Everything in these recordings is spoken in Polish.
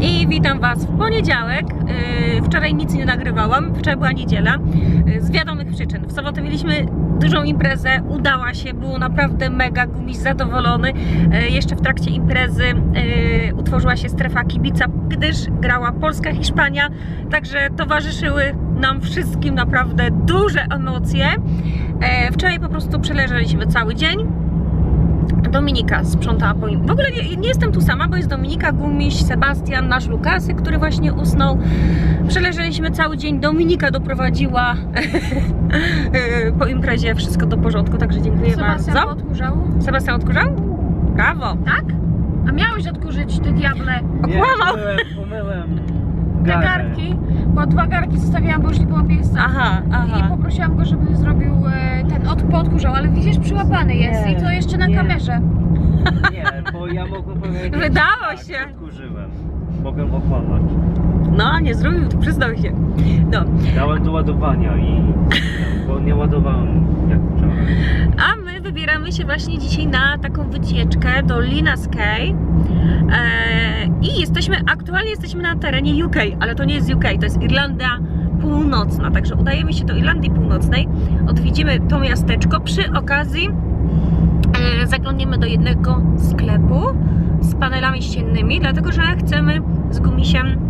I witam Was w poniedziałek. Yy, Wczoraj nic nie nagrywałam, wczoraj była niedziela. Yy, Z wiadomych przyczyn. W sobotę mieliśmy dużą imprezę, udała się, było naprawdę mega, gumiś zadowolony. Yy, Jeszcze w trakcie imprezy utworzyła się strefa kibica, gdyż grała Polska, Hiszpania. Także towarzyszyły nam wszystkim naprawdę duże emocje. Yy, Wczoraj po prostu przeleżeliśmy cały dzień. Dominika sprzątała po nim. W ogóle nie, nie jestem tu sama, bo jest Dominika, Gumiś, Sebastian, nasz Lukasy, który właśnie usnął. Przeleżeliśmy cały dzień. Dominika doprowadziła po imprezie wszystko do porządku, także dziękuję Sebastian bardzo. odkurzał. Sebastian odkurzał? Brawo! Tak? A miałeś odkurzyć te diable. Nie, Okłamał. umyłem Te garę. Garki. Bo dwa garki zostawiłam, bo już nie było miejsca. Aha, I aha. poprosiłam go, żeby zrobił e, ten od, podkurzał, ale widzisz, przyłapany jest i to jeszcze na nie. kamerze. Nie, bo ja mogłem powiedzieć... Wydało tak, się. Odkurzyłem. Mogłem okłamać. No, nie zrobił, to przyznał się. No, Dałem do ładowania i... Bo nie ładowałem jak wczoraj. A my wybieramy się właśnie dzisiaj na taką wycieczkę do Linas Cay. Eee, I jesteśmy, aktualnie jesteśmy na terenie UK, ale to nie jest UK, to jest Irlandia Północna. Także udajemy się do Irlandii Północnej, odwiedzimy to miasteczko. Przy okazji e, zaglądniemy do jednego sklepu z panelami ściennymi, dlatego że chcemy z gumisiem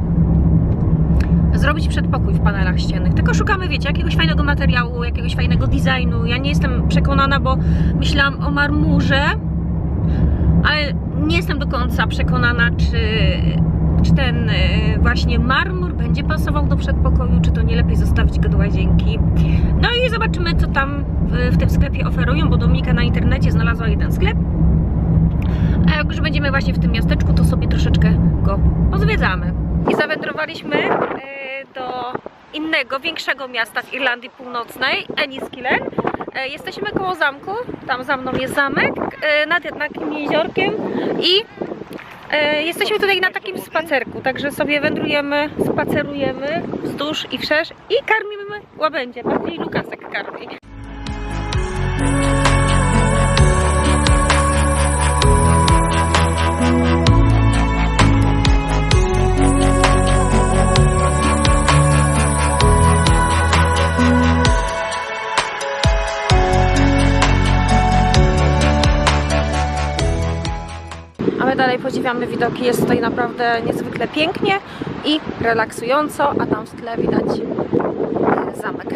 zrobić przedpokój w panelach ściennych. Tylko szukamy, wiecie, jakiegoś fajnego materiału, jakiegoś fajnego designu. Ja nie jestem przekonana, bo myślałam o marmurze, ale nie jestem do końca przekonana, czy, czy ten e, właśnie marmur będzie pasował do przedpokoju, czy to nie lepiej zostawić go do łazienki. No i zobaczymy, co tam w, w tym sklepie oferują, bo Dominika na internecie znalazła jeden sklep. A jak już będziemy właśnie w tym miasteczku, to sobie troszeczkę go pozwiedzamy. I zawędrowaliśmy e, do innego, większego miasta w Irlandii Północnej, Enniskillen. E, Jesteśmy koło zamku, tam za mną jest zamek, e, nad takim jeziorkiem i e, jesteśmy tutaj na takim spacerku, także sobie wędrujemy, spacerujemy wzdłuż i wszerz i karmimy łabędzie, bardziej Lukasek karmi. Dalej podziwiamy widoki. Jest tutaj naprawdę niezwykle pięknie i relaksująco, a tam w tle widać e, zamek.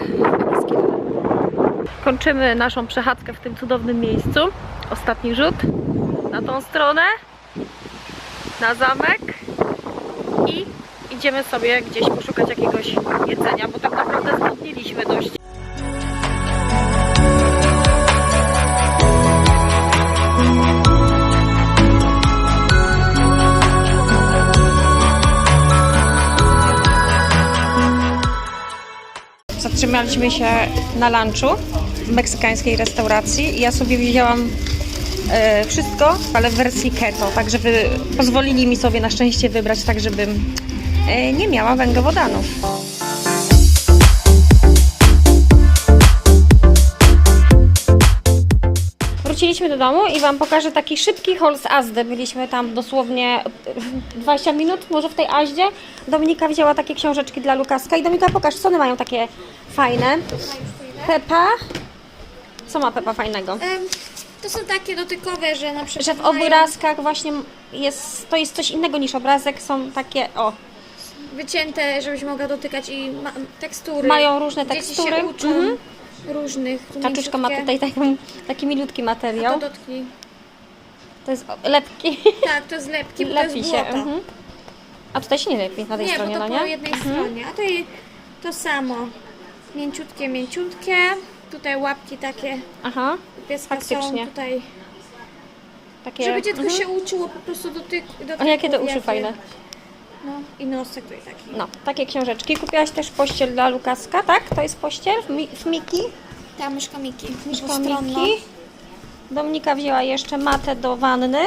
Kończymy naszą przechadzkę w tym cudownym miejscu. Ostatni rzut na tą stronę, na zamek i idziemy sobie gdzieś poszukać jakiegoś jedzenia, bo tak naprawdę zgłodniliśmy dość. Zatrzymaliśmy się na lunchu w meksykańskiej restauracji i ja sobie wzięłam e, wszystko, ale w wersji keto, tak żeby pozwolili mi sobie na szczęście wybrać tak, żebym e, nie miała węglowodanów. Wróciliśmy do domu i Wam pokażę taki szybki haul z Azdy. Byliśmy tam dosłownie e, 20 minut, może w tej Aździe. Dominika wzięła takie książeczki dla Lukaska i Dominika pokaż, co one mają takie fajne. Pepa. Co ma Pepa fajnego? To są takie dotykowe, że na przykład Że w obrazkach właśnie jest, to jest coś innego niż obrazek, są takie, o, wycięte, żebyś mogła dotykać i ma, tekstury. mają różne Dzieci tekstury. się uczą Mhm. Różnych. tu Kaczuszka ma mięciutkie. tutaj taki, taki milutki A materiał. to dotknij. To jest o, lepki. Tak, to jest lepki, bo to Lepi jest się. błoto. Mhm. A tutaj się nie lepi na tej nie, stronie, bo to no po nie? jednej Mhm. stronie. A tutaj to samo. Mięciutkie, mięciutkie. Tutaj łapki takie Aha, pieska Faktycznie. są tutaj. takie. Żeby dziecko mhm. się uczyło po prostu dotyk, dotyków. O, jakie to uszy fajne. No i nosek tutaj taki. No, takie książeczki. Kupiłaś też pościel dla Lukaska, tak? To jest pościel w, mi, w Miki. Ta myszka Miki. Dwustronna. Miki. Dominika wzięła jeszcze matę do wanny.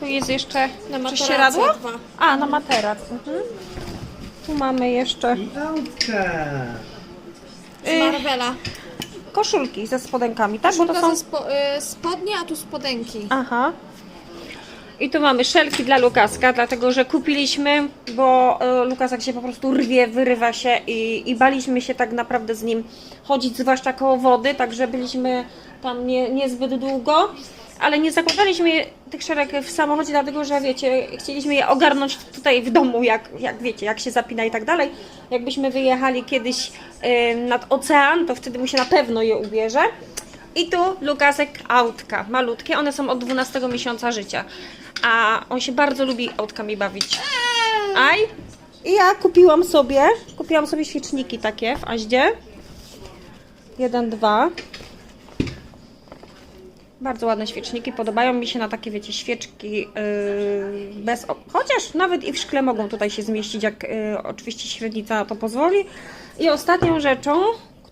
Tu jest jeszcze Na prześcieradło? A, na materac. Mhm. Tu mamy jeszcze Piątka! Z Marvela. koszulki ze spodenkami, tak? Bo to Koszulka są... ze spo, y, spodnie, a tu spodenki. Aha. I tu mamy szelki dla Lukaska, dlatego że kupiliśmy, bo e, Lukasak się po prostu rwie, wyrywa się i, i baliśmy się tak naprawdę z nim chodzić, zwłaszcza koło wody, także byliśmy tam nie, niezbyt długo. Ale nie zakładaliśmy tych szereg w samochodzie, dlatego że wiecie, chcieliśmy je ogarnąć tutaj w domu, jak, jak wiecie, jak się zapina i tak dalej. Jakbyśmy wyjechali kiedyś e, nad ocean, to wtedy mu się na pewno je ubierze. I tu Lukasek autka, malutkie, one są od 12 miesiąca życia. A on się bardzo lubi autkami bawić. Aj! I ja kupiłam sobie, kupiłam sobie świeczniki takie w Aździe. Jeden, dwa. Bardzo ładne świeczniki, podobają mi się na takie, wiecie, świeczki yy, bez... Chociaż nawet i w szkle mogą tutaj się zmieścić, jak yy, oczywiście średnica to pozwoli. I ostatnią rzeczą,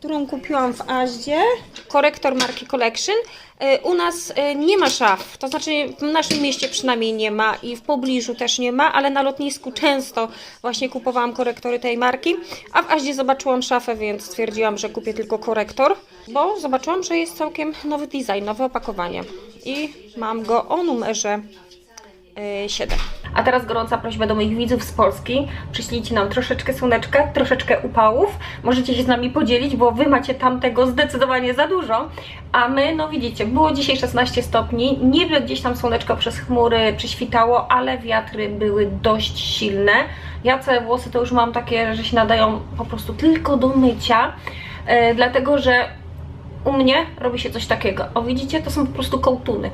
którą kupiłam w Aździe, korektor marki Collection. Yy, U nas yy, nie ma szaf, to znaczy w naszym mieście przynajmniej nie ma i w pobliżu też nie ma, ale na lotnisku często właśnie kupowałam korektory tej marki, a w Aździe zobaczyłam szafę, więc stwierdziłam, że kupię tylko korektor, bo zobaczyłam, że jest całkiem nowy design, nowe opakowanie i mam go o numerze y, 7. A teraz gorąca prośba do moich widzów z Polski. Przyślijcie nam troszeczkę słoneczka, troszeczkę upałów. Możecie się z nami podzielić, bo wy macie tam tego zdecydowanie za dużo. A my, no widzicie, było dzisiaj 16 stopni. Niby gdzieś tam słoneczko przez chmury przyświtało, ale wiatry były dość silne. Ja całe włosy to już mam takie, że się nadają po prostu tylko do mycia. E, dlatego, że u mnie robi się coś takiego. O widzicie, to są po prostu kołtuny.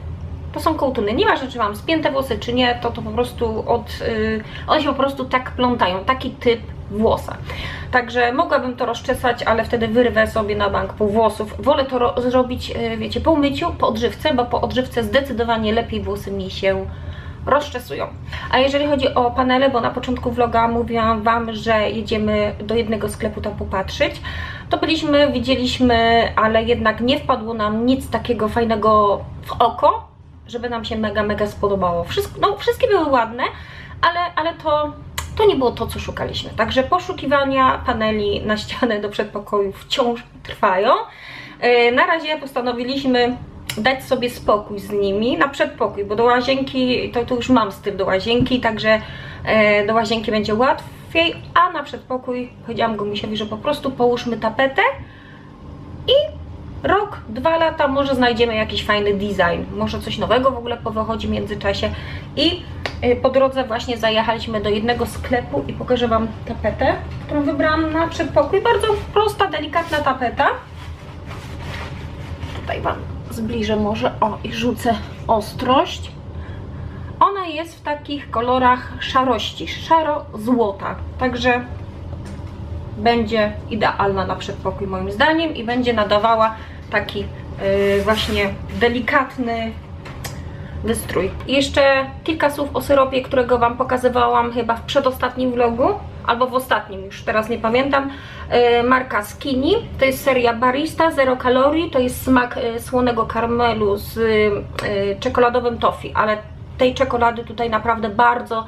To są kołtuny. Nieważne, czy mam spięte włosy, czy nie, to to po prostu od. Yy, one się po prostu tak plątają. Taki typ włosa. Także mogłabym to rozczesać, ale wtedy wyrwę sobie na bank pół włosów. Wolę to ro- zrobić, yy, wiecie, po umyciu, po odżywce, bo po odżywce zdecydowanie lepiej włosy mi się rozczesują. A jeżeli chodzi o panele, bo na początku vloga mówiłam Wam, że jedziemy do jednego sklepu tam popatrzeć, to byliśmy, widzieliśmy, ale jednak nie wpadło nam nic takiego fajnego w oko, żeby nam się mega, mega spodobało. Wszystko, no, wszystkie były ładne, ale, ale to, to nie było to, co szukaliśmy. Także poszukiwania paneli na ścianę do przedpokoju wciąż trwają. Yy, Na razie postanowiliśmy dać sobie spokój z nimi na przedpokój, bo do łazienki to, to już mam styl do łazienki, także e, do łazienki będzie łatwiej, a na przedpokój powiedziałam Gomusiowi, że po prostu połóżmy tapetę rok, dwa lata może znajdziemy jakiś fajny design, może coś nowego w ogóle powychodzi w międzyczasie. I e, po drodze właśnie zajechaliśmy do jednego sklepu i pokażę Wam tapetę, którą wybrałam na przedpokój, bardzo prosta, delikatna tapeta. Tutaj Wam zbliżę może, o i rzucę ostrość. Ona jest w takich kolorach szarości, szaro-złota, także będzie idealna na przedpokój moim zdaniem i będzie nadawała taki yy, właśnie delikatny wystrój. I jeszcze kilka słów o syropie, którego Wam pokazywałam chyba w przedostatnim vlogu, albo w ostatnim, już teraz nie pamiętam. Yy, marka Skinny, to jest seria Barista, zero kalorii, to jest smak yy, słonego karmelu z yy, czekoladowym toffee, ale tej czekolady tutaj naprawdę bardzo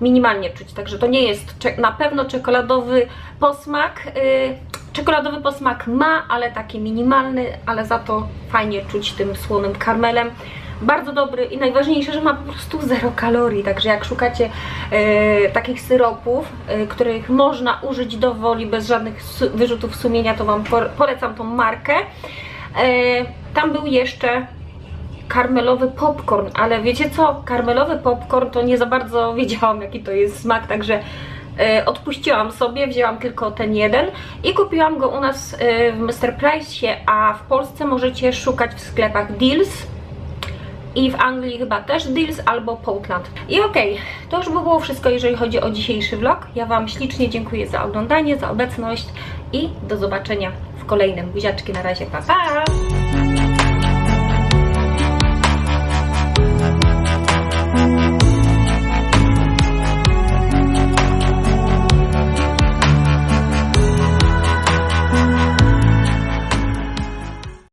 minimalnie czuć, także to nie jest na pewno czekoladowy posmak. Yy, czekoladowy posmak ma, ale taki minimalny, ale za to fajnie czuć tym słonym karmelem. Bardzo dobry i najważniejsze, że ma po prostu zero kalorii, także jak szukacie e, takich syropów, e, których można użyć do woli bez żadnych wyrzutów sumienia, to Wam polecam tą markę. Tam był jeszcze karmelowy popcorn, ale wiecie co? Karmelowy popcorn to nie za bardzo wiedziałam jaki to jest smak, także e, odpuściłam sobie, wzięłam tylko ten jeden i kupiłam go u nas e, w Mr. Price, a w Polsce możecie szukać w sklepach Deals i w Anglii chyba też Deals albo Portland. I okej, to już by było wszystko, jeżeli chodzi o dzisiejszy vlog. Ja Wam ślicznie dziękuję za oglądanie, za obecność i do zobaczenia w kolejnym. Buziaczki na razie, pa pa!